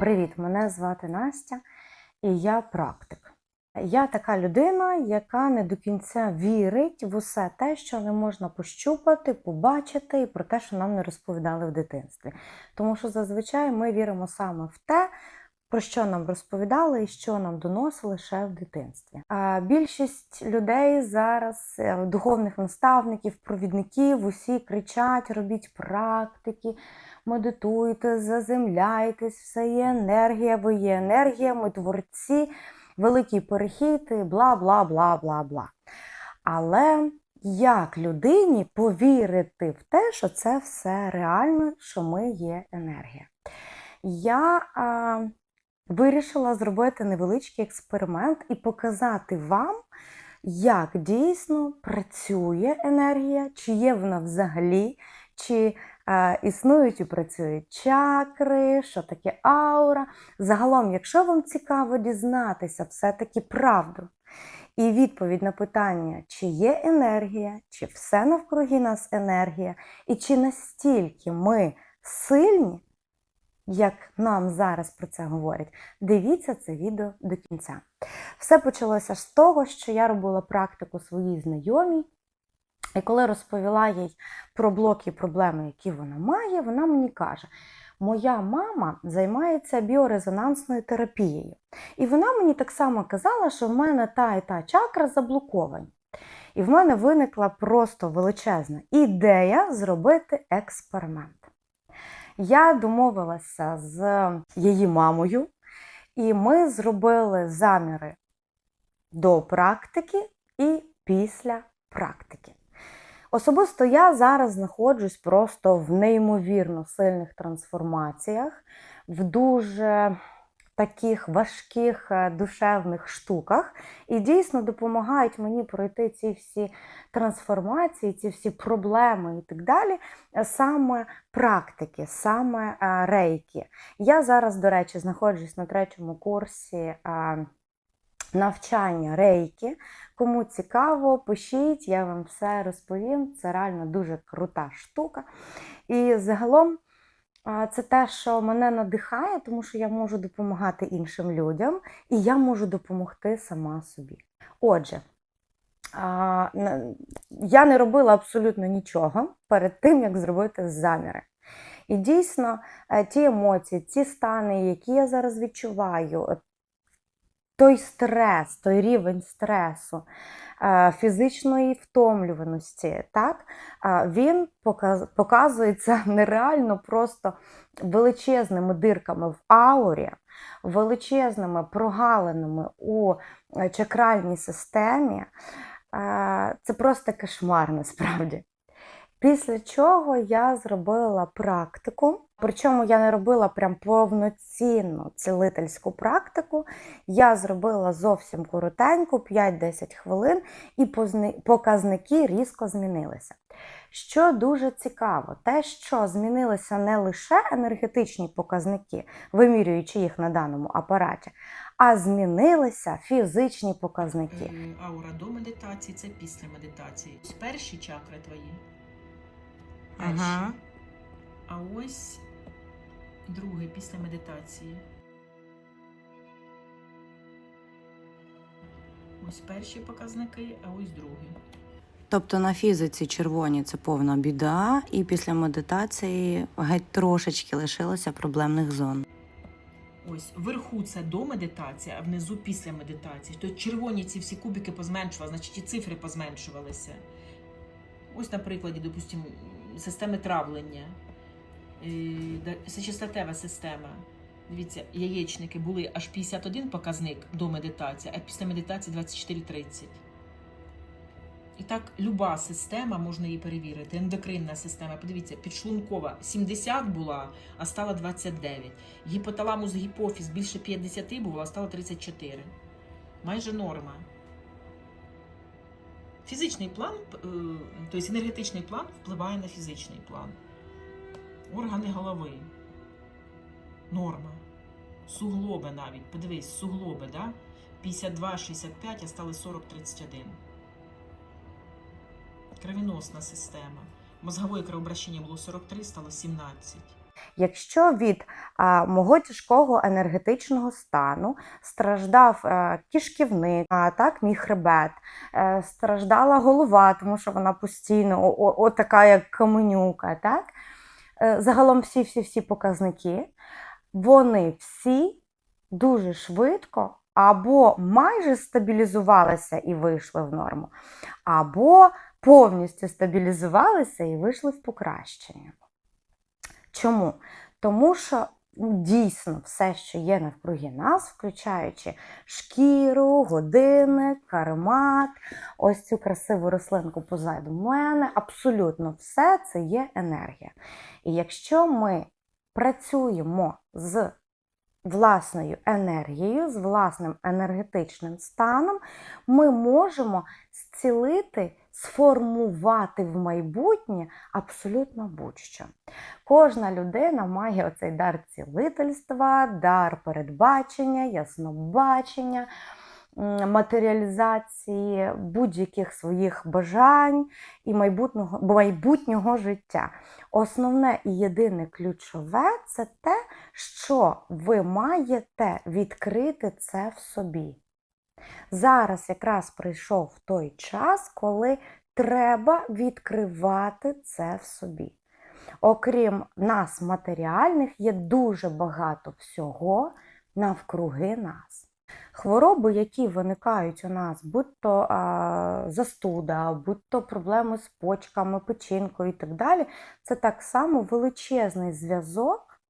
Привіт, мене звати Настя, і я практик. Я така людина, яка не до кінця вірить в усе те, що не можна пощупати, побачити, і про те, що нам не розповідали в дитинстві. Тому що зазвичай ми віримо саме в те, про що нам розповідали і що нам доносили ще в дитинстві. А більшість людей зараз, е, духовних наставників, провідників, усі кричать: робіть практики, медитуйте, заземляйтесь, все є енергія, ви є енергія, ми творці, великий перехід, бла, бла, бла, бла, бла. Але як людині повірити в те, що це все реально, що ми є енергія? Я а, вирішила зробити невеличкий експеримент і показати вам, як дійсно працює енергія, чи є вона взагалі, чи існують і працюють чакри, що таке аура. Загалом, якщо вам цікаво дізнатися все-таки правду і відповідь на питання, чи є енергія, чи все навкруги нас енергія, і чи настільки ми сильні, як нам зараз про це говорять, дивіться це відео до кінця. Все почалося з того, що я робила практику своїй знайомій, і коли розповіла їй про блоки і проблеми, які вона має, вона мені каже: Моя мама займається біорезонансною терапією. І вона мені так само казала, що в мене та і та чакра заблоковані. І в мене виникла просто величезна ідея зробити експеримент. Я домовилася з її мамою, і ми зробили заміри до практики і після практики. Особисто я зараз знаходжусь просто в неймовірно сильних трансформаціях, в дуже таких важких е, душевних штуках, і дійсно допомагають мені пройти ці всі трансформації, ці всі проблеми і так далі, е, саме практики, саме е, рейки. Я зараз, до речі, знаходжусь на третьому курсі. Навчання рейки. Кому цікаво, пишіть, я вам все розповім. Це реально дуже крута штука. І загалом це те, що мене надихає, тому що я можу допомагати іншим людям, і я можу допомогти сама собі. Отже, я не робила абсолютно нічого перед тим, як зробити заміри. І дійсно, е, ті емоції, ті стани, які я зараз відчуваю, той стрес, той рівень стресу, е, фізичної втомлюваності, так, він показується нереально просто величезними дирками в аурі, величезними прогалинами у е, чакральній системі. Е, Це просто кошмар насправді. Після чого я зробила практику. Причому я не робила прям повноцінну цілительську практику. Я зробила зовсім коротеньку, 5-10 хвилин, і показники різко змінилися. Що дуже цікаво, те, що змінилися не лише енергетичні показники, вимірюючи їх на даному апараті, а змінилися фізичні показники. Аура до медитації це після медитації. Перші чакри твої. Перші. Ага. А ось друге після медитації. Ось перші показники, а ось другі. Тобто на фізиці червоні це повна біда, і після медитації геть трошечки лишилося проблемних зон. Ось вверху це до медитації, а внизу після медитації. Тобто червоні ці всі кубики позменшували, значить і цифри позменшувалися. Ось на прикладі, допустимо, системи травлення, да- система. Дивіться, яєчники були аж 51 показник до медитації, а після медитації 24-30. І так, люба система можна її перевірити. Ендокринна система, подивіться, підшлункова 70 була, а стала 29. Гіпоталамус гіпофіз більше 50 було, а стало 34. Майже норма. Фізичний план, тобто енергетичний план впливає на фізичний план. Органи голови. Норма. Суглоби навіть. Подивись, суглоби, да? 52-65, а стали 40-31. Кровіносна система. Мозгове кровообращення було 43, стало 17. Якщо від а, мого тяжкого енергетичного стану страждав е, кишківник, а, так, мій хребет, е, страждала голова, тому що вона постійно о, о, о, така, як каменюка, так? Е, загалом всі-всі-всі показники, вони всі дуже швидко або майже стабілізувалися і вийшли в норму, або повністю стабілізувалися і вийшли в покращення. Чому? Тому що ну, дійсно все, що є навкруги нас, включаючи шкіру, годинник, кармат, ось цю красиву рослинку позаду мене, абсолютно все це є енергія. І якщо ми працюємо з власною енергією, з власним енергетичним станом, ми можемо зцілити, сформувати в майбутнє абсолютно будь-що. Кожна людина має оцей дар цілительства, дар передбачення, яснобачення, матеріалізації будь-яких своїх бажань і майбутнього, майбутнього життя. Основне і єдине ключове це те, що ви маєте відкрити це в собі. Зараз якраз прийшов той час, коли треба відкривати це в собі. Окрім нас, матеріальних, є дуже багато всього навкруги нас. Хвороби, які виникають у нас, будь то а, застуда, будь то проблеми з почками, печінкою і так далі, це так само величезний зв'язок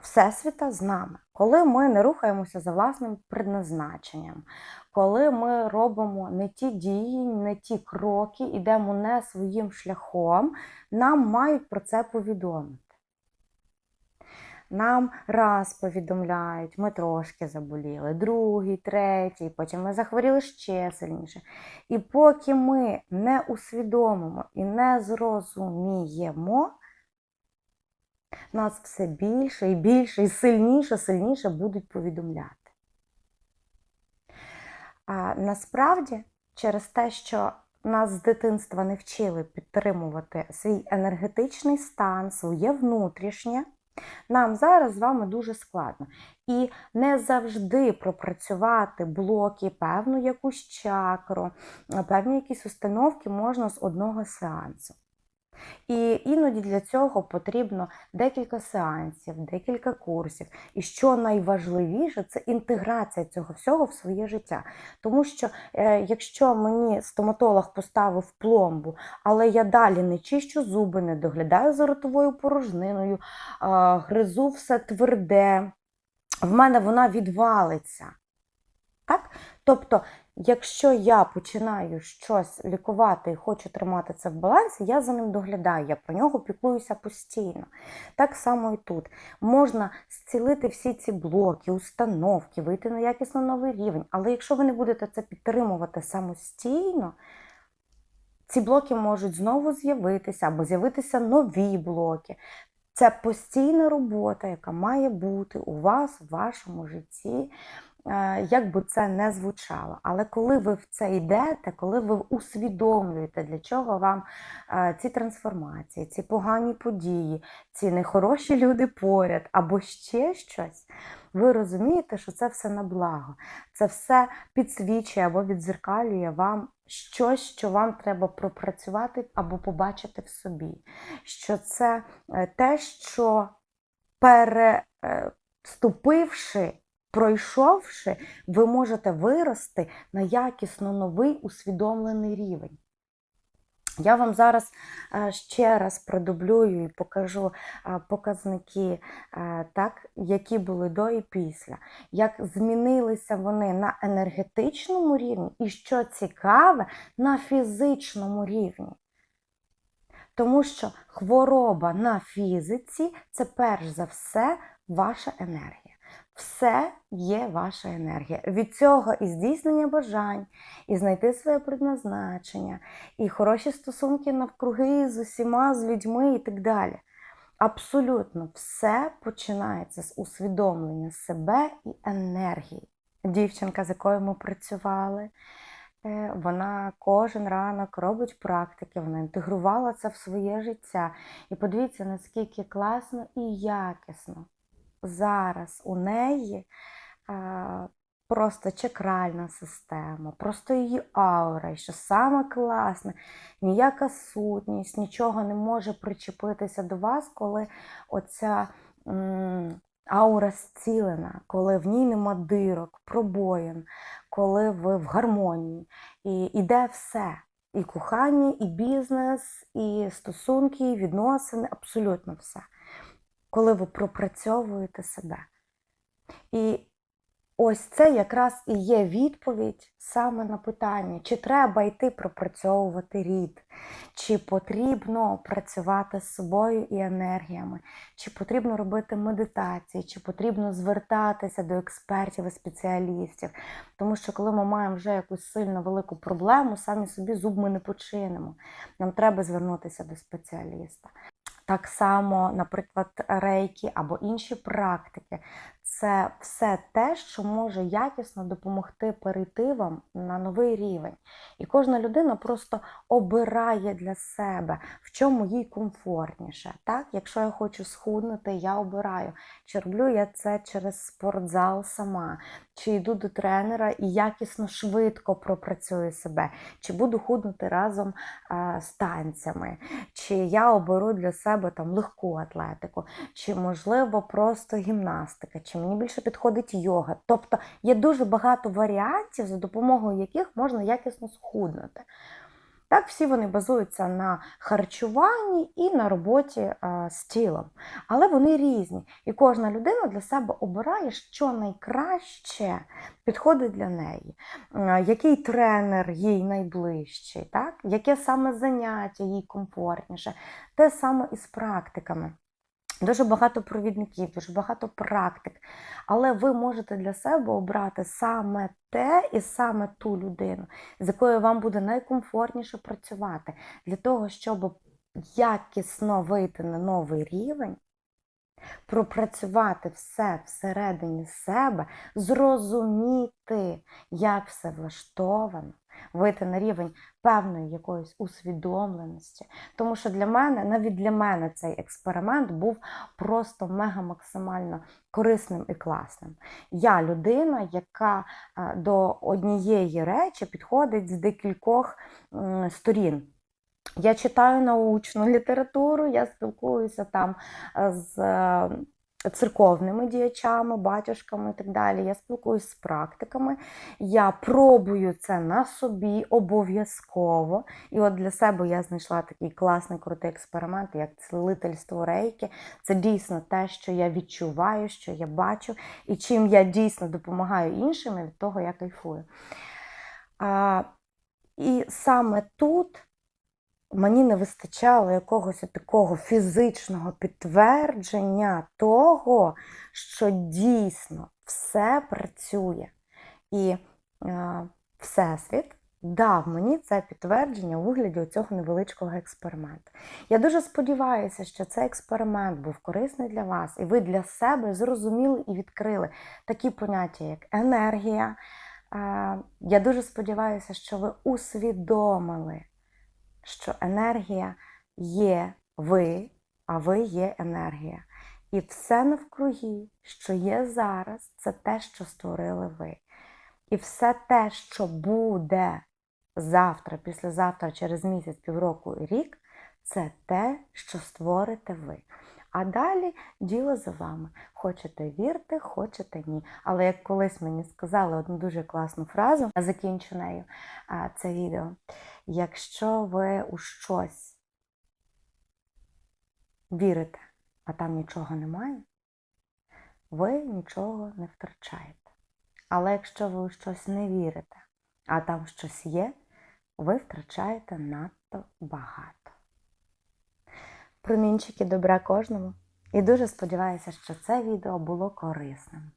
Всесвіта з нами. Коли ми не рухаємося за власним предназначенням, коли ми робимо не ті дії, не ті кроки, ідемо не своїм шляхом, нам мають про це повідомити. Нам раз повідомляють, ми трошки заболіли, другий, третій, потім ми захворіли ще сильніше. І поки ми не усвідомимо і не зрозуміємо, нас все більше і більше, і сильніше, сильніше будуть повідомляти. А насправді, через те, що нас з дитинства не вчили підтримувати свій енергетичний стан, своє внутрішнє, нам зараз з вами дуже складно. І не завжди пропрацювати блоки, певну якусь чакру, певні якісь установки можна з одного сеансу. І іноді для цього потрібно декілька сеансів, декілька курсів. І що найважливіше, це інтеграція цього всього в своє життя. Тому що е, якщо мені стоматолог поставив пломбу, але я далі не чищу зуби, не доглядаю за ротовою порожниною, е, гризу все тверде, в мене вона відвалиться. Так? Тобто, якщо я починаю щось лікувати і хочу тримати це в балансі, я за ним доглядаю, я про нього піклуюся постійно. Так само і тут. Можна зцілити всі ці блоки, установки, вийти на якісно новий рівень. Але якщо ви не будете це підтримувати самостійно, ці блоки можуть знову з'явитися або з'явитися нові блоки. Це постійна робота, яка має бути у вас в вашому житті як би це не звучало. Але коли ви в це йдете, коли ви усвідомлюєте, для чого вам е, ці трансформації, ці погані події, ці нехороші люди поряд або ще щось, ви розумієте, що це все на благо. Це все підсвічує або відзеркалює вам щось, що вам треба пропрацювати або побачити в собі. Що це е, те, що переступивши пройшовши, ви можете вирости на якісно новий усвідомлений рівень. Я вам зараз е, ще раз продублюю і покажу е, показники, е, так, які були до і після, як змінилися вони на енергетичному рівні, і що цікаве, на фізичному рівні. Тому що хвороба на фізиці це перш за все ваша енергія. Все є ваша енергія. Від цього і здійснення бажань, і знайти своє предназначення, і хороші стосунки навкруги з усіма, з людьми і так далі. Абсолютно все починається з усвідомлення себе і енергії. Дівчинка, з якою ми працювали, Е, Вона кожен ранок робить практики, вона інтегрувала це в своє життя. І подивіться, наскільки класно і якісно зараз у неї е, просто чакральна система, просто її аура, і що саме класне, ніяка сутність, нічого не може причепитися до вас, коли оця аура зцілена, коли в ній нема дирок, пробоїн, коли ви в гармонії. І іде все. І кохання, і бізнес, і стосунки, і відносини, абсолютно все. Коли ви пропрацьовуєте себе. І ось це якраз і є відповідь саме на питання, чи треба йти пропрацьовувати рід, чи потрібно працювати з собою і енергіями, чи потрібно робити медитації, чи потрібно звертатися до експертів і спеціалістів. Тому що коли ми маємо вже якусь сильно велику проблему, самі собі зуб ми не починимо. Нам треба звернутися до спеціаліста. Так само, наприклад, рейки або інші практики це все те, що може якісно допомогти перейти вам на новий рівень. І кожна людина просто обирає для себе, в чому їй комфортніше. Так? Якщо я хочу схуднути, я обираю, чи роблю я це через спортзал сама, чи йду до тренера і якісно швидко пропрацюю себе, чи буду худнути разом е, з танцями, чи я оберу для себе там легку атлетику, чи можливо просто гімнастика, чи мені більше підходить йога. Тобто є дуже багато варіантів, за допомогою яких можна якісно схуднути. Так, всі вони базуються на харчуванні і на роботі е, з тілом. Але вони різні. І кожна людина для себе обирає, що найкраще підходить для неї, який тренер їй найближчий, так? яке саме заняття їй комфортніше. Те саме і з практиками. Дуже багато провідників, дуже багато практик. Але ви можете для себе обрати саме те і саме ту людину, з якою вам буде найкомфортніше працювати, для того, щоб якісно вийти на новий рівень, пропрацювати все всередині себе, зрозуміти, як все влаштовано, вийти на рівень певної якоїсь усвідомленості. Тому що для мене, навіть для мене, цей експеримент був просто мега-максимально корисним і класним. Я людина, яка е, до однієї речі підходить з декількох сторін. Я читаю научну літературу, я спілкуюся там е, з е, церковними діячами, батюшками і так далі. Я спілкуюся з практиками, я пробую це на собі обов'язково. І от для себе я знайшла такий класний крутий експеримент, як цілительство рейки. Це дійсно те, що я відчуваю, що я бачу, і чим я дійсно допомагаю іншим, від того я кайфую. А, і саме тут мені не вистачало якогось такого фізичного підтвердження того, що дійсно все працює. І е, Всесвіт дав мені це підтвердження у вигляді цього невеличкого експерименту. Я дуже сподіваюся, що цей експеримент був корисний для вас, і ви для себе зрозуміли і відкрили такі поняття, як енергія. Е, Я дуже сподіваюся, що ви усвідомили що енергія є ви, а ви є енергія. І все навкруги, що є зараз, це те, що створили ви. І все те, що буде завтра, післязавтра, через місяць, півроку і рік, це те, що створите ви. А далі діло за вами. Хочете вірте, хочете ні. Але як колись мені сказали одну дуже класну фразу, я закінчу нею це відео. Якщо ви у щось вірите, а там нічого немає, ви нічого не втрачаєте. Але якщо ви у щось не вірите, а там щось є, ви втрачаєте надто багато. Промінчики добра кожному. І дуже сподіваюся, що це відео було корисним.